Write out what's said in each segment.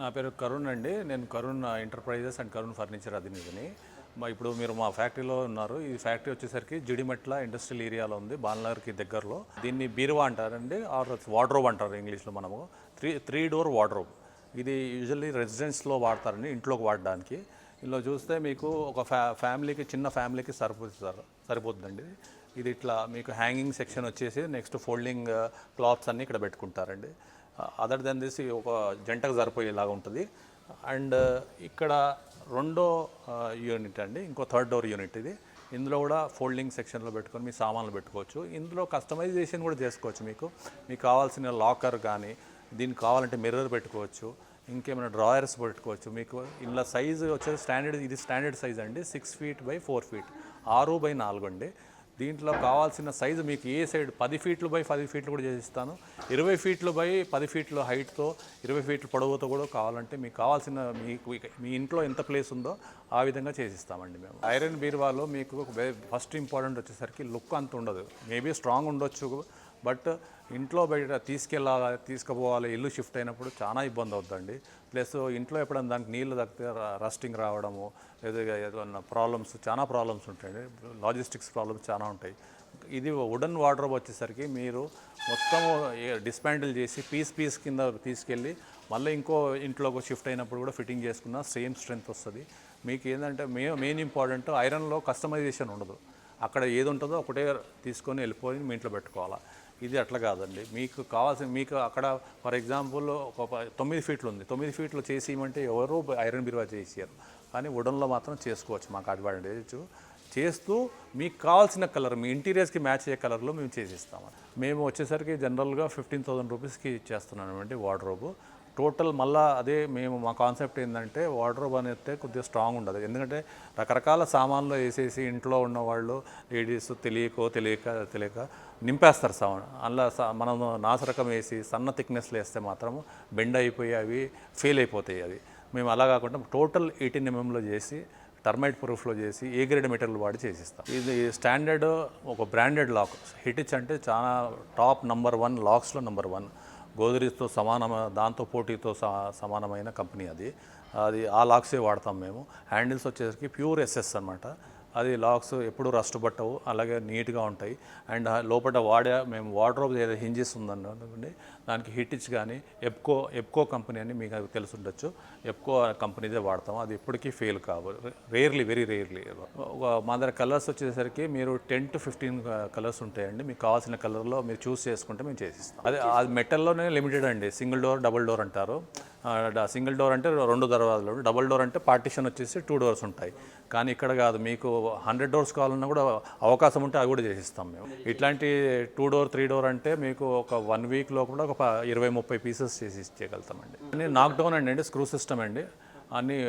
నా పేరు కరుణ్ అండి. నేను Karun enterprises and Karun furniture అధినేతని మా ఇప్పుడు మీరు మా ఫ్యాక్టరీలో ఉన్నారు. ఈ ఫ్యాక్టరీ వచ్చేసరికి జిడిమెట్ల ఇండస్ట్రియల్ ఏరియాలో ఉంది బాలనగర్కి దగ్గరలో. దీన్ని బీరువా అంటారండి ఆర్ వార్డ్రోబ్ అంటారు ఇంగ్లీష్లో మనము. Three three door wardrobe. ఇది యూజువల్లీ రెసిడెన్స్లో వాడతారండి ఇంట్లోకి వాడడానికి. ఇందులో చూస్తే మీకు ఒక ఫ్యా ఫ్యామిలీకి చిన్న ఫ్యామిలీకి సరిపోతుంది సరిపోతుందండి. ఇది ఇట్లా మీకు హ్యాంగింగ్ సెక్షన్ వచ్చేసి నెక్స్ట్ ఫోల్డింగ్ క్లాత్స్ అన్నీ ఇక్కడ పెట్టుకుంటారండి. అదర్ దెన్ దిస్ ఒక జంటకు సరిపోయేలాగా ఉంటుంది. అండ్ uh, ఇక్కడ రెండో uh, యూనిట్ అండి ఇంకో థర్డ్ డోర్ యూనిట్ ఇది. ఇందులో కూడా ఫోల్డింగ్ సెక్షన్లో పెట్టుకొని మీ సామాన్లు పెట్టుకోవచ్చు. ఇందులో కస్టమైజేషన్ కూడా చేసుకోవచ్చు మీకు. మీకు కావాల్సిన లాకర్ కానీ దీనికి కావాలంటే మిర్రర్ పెట్టుకోవచ్చు. ఇంకేమైనా డ్రాయర్స్ పెట్టుకోవచ్చు. మీకు ఇందులో సైజు వచ్చేసి స్టాండర్డ్ ఇది స్టాండర్డ్ సైజ్ అండి six feet by four feet ఆరు బై నాలుగు అండి. దీంట్లో కావాల్సిన సైజు మీకు ఏ సైడ్ పది ఫీట్లు బై పది ఫీట్లు కూడా చేసిస్తాను. ఇరవై ఫీట్లు బై పది ఫీట్లు హైట్తో ఇరవై ఫీట్లు పొడవుతో కూడా కావాలంటే మీకు కావాల్సిన మీకు మీ ఇంట్లో ఎంత ప్లేస్ ఉందో ఆ విధంగా చేసిస్తామండి మేము. ఐరన్ బీరువాలో మీకు ఫస్ట్ ఇంపార్టెంట్ వచ్చేసరికి లుక్ అంత ఉండదు. మేబీ స్ట్రాంగ్ ఉండొచ్చు బట్ ఇంట్లో బయట తీసుకెళ్ళాలి తీసుకుపోవాలి ఇల్లు షిఫ్ట్ అయినప్పుడు చాలా ఇబ్బంది అవుతుందండి ప్లస్ ఇంట్లో ఎప్పుడైనా దానికి నీళ్ళు తగ్గితే రస్టింగ్ రావడము ఏదైనా ఏదైనా ప్రాబ్లమ్స్ చాలా ప్రాబ్లమ్స్ ఉంటాయండి. లాజిస్టిక్స్ ప్రాబ్లమ్స్ చాలా ఉంటాయి. ఇది వుడన్ వార్డ్రోబ్ వచ్చేసరికి మీరు మొత్తం డిస్మాంటిల్ చేసి పీస్ పీస్ కింద తీసుకెళ్ళి మళ్ళీ ఇంకో ఇంట్లోకి షిఫ్ట్ అయినప్పుడు కూడా ఫిట్టింగ్ చేసుకున్న సేమ్ స్ట్రెంత్ వస్తుంది. మీకు ఏంటంటే మే మెయిన్ ఇంపార్టెంట్ ఐరన్లో కస్టమైజేషన్ ఉండదు. అక్కడ ఏది ఉంటుందో ఒకటే తీసుకొని వెళ్ళిపోయి మీ ఇంట్లో పెట్టుకోవాలి. ఇది అట్లా కాదండి. మీకు కావాల్సిన మీకు అక్కడ ఫర్ ఎగ్జాంపుల్ ఒక తొమ్మిది ఫీట్లు ఉంది తొమ్మిది ఫీట్లు చేసి ఇవ్వమంటే ఎవరు ఐరన్ బిరువా చేసారు కానీ వుడన్లో మాత్రం చేసుకోవచ్చు మాకు అడ్వాంటేజ్ చేస్తూ మీకు కావాల్సిన కలర్ మీ ఇంటీరియర్స్కి మ్యాచ్ అయ్యే కలర్లో మేము చేసిస్తాము. మేము వచ్చేసరికి జనరల్గా ఫిఫ్టీన్ థౌసండ్ రూపీస్కి ఇచ్చేస్తున్నామండి వార్డ్రోబ్. టోటల్ మళ్ళా అదే మేము మా కాన్సెప్ట్ ఏంటంటే వార్డ్రోబ్ అనేది కొద్దిగా స్ట్రాంగ్ ఉండదు. ఎందుకంటే రకరకాల సామాన్లు వేసేసి ఇంట్లో ఉన్న వాళ్ళు లేడీస్ తెలియకో తెలియక తెలియక నింపేస్తారు సామాన్ అలా మనం నాసరకం వేసి సన్న థిక్నెస్లు వేస్తే మాత్రం బెండ్ అయిపోయి అవి ఫెయిల్ అయిపోతాయి అవి. మేము అలా కాకుండా టోటల్ ఎయిటీన్ ఎంఎంలో చేసి టర్మైట్ ప్రూఫ్లో చేసి ఏ గ్రేడ్ మెటీరియల్ వాడి చేసిస్తాం. ఇది స్టాండర్డ్ ఒక బ్రాండెడ్ లాక్. హిటిచ్ అంటే చాలా టాప్ నంబర్ వన్ లాక్స్లో నంబర్ వన్. గోదరీస్తో సమానమ దాంతో పోటీతో స- సమానమైన కంపెనీ అది. అది ఆ లాక్సే వాడతాం మేము. హ్యాండిల్స్ వచ్చేసరికి ప్యూర్ ఎస్ఎస్ అనమాట అది లాక్స్ ఎప్పుడు రస్ట్ పట్టవు అలాగే నీట్గా ఉంటాయి. అండ్ లోపల వాడే మేము వార్డ్రోబ్ ఏదో హింజెస్ ఉందనుకోండి దానికి హిటిచ్ కానీ ఎప్కో ఎప్కో కంపెనీ అని మీకు అది తెలిసి ఉండొచ్చు ఎప్కో కంపెనీదే వాడతాం. అది ఎప్పటికీ ఫెయిల్ కావు. Rarely very rarely. మా దగ్గర కలర్స్ వచ్చేసరికి మీరు టెన్ టు ఫిఫ్టీన్ కలర్స్ ఉంటాయండి. మీకు కావాల్సిన కలర్లో మీరు చూస్ చేసుకుంటే మేము చేసిస్తాం. అదే అది మెటల్లోనే లిమిటెడ్ అండి. సింగిల్ డోర్ డబుల్ డోర్ అంటారు. సింగిల్ డోర్ అంటే రెండు దర్వాజాలు డబుల్ డోర్ అంటే పార్టిషన్ వచ్చేసి టూ డోర్స్ ఉంటాయి. కానీ ఇక్కడ కాదు మీకు హండ్రెడ్ డోర్స్ కావాలన్నా కూడా అవకాశం ఉంటే అవి కూడా చేసిస్తాం మేము. ఇట్లాంటి టూ డోర్ త్రీ డోర్ అంటే మీకు ఒక వన్ వీక్ లోపల ఒక ఇరవై ముప్పై పీసెస్ చేసి ఇచ్చేయగలుగుతామండి. నాక్డౌన్ నాక్ డౌన్ అండి అండి స్క్రూ సిస్టమ్ అండి. అన్నీ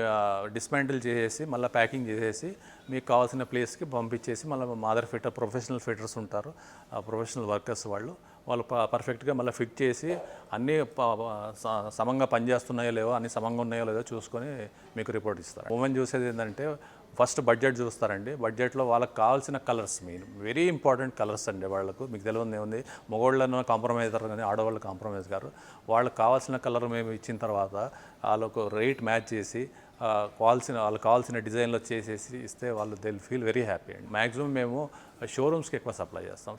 డిస్మాంటిల్ చేసేసి మళ్ళీ ప్యాకింగ్ చేసేసి మీకు కావాల్సిన ప్లేస్కి పంపించేసి మళ్ళీ మాదర్ ఫిట్టర్ ప్రొఫెషనల్ ఫిట్టర్స్ ఉంటారు. ఆ ప్రొఫెషనల్ వర్కర్స్ వాళ్ళు వాళ్ళు ప- పర్ఫెక్ట్గా మళ్ళీ ఫిట్ చేసి అన్నీ సమంగా పనిచేస్తున్నాయో లేవో అన్ని సమంగా ఉన్నాయో లేదో చూసుకొని మీకు రిపోర్ట్ ఇస్తారు. ఉమెన్ చూసేది ఏంటంటే ఫస్ట్ బడ్జెట్ చూస్తారండి. బడ్జెట్లో వాళ్ళకి కావాల్సిన colours main. Very important colours అండి వాళ్ళకు. మీకు తెలియదు ఏముంది? మగవాళ్ళను కాంప్రమైజ్ అవుతారు కానీ ఆడవాళ్ళు కాంప్రమైజ్ గారు వాళ్ళకి కావాల్సిన కలర్ మేము ఇచ్చిన తర్వాత వాళ్ళకు రేట్ మ్యాచ్ చేసి కావాల్సిన వాళ్ళకి కావాల్సిన డిజైన్లో చేసేసి ఇస్తే వాళ్ళు దే ఫీల్ వెరీ హ్యాపీ అండి. మ్యాక్సిమం మేము షోరూమ్స్కి ఎక్కువ సప్లై చేస్తాం.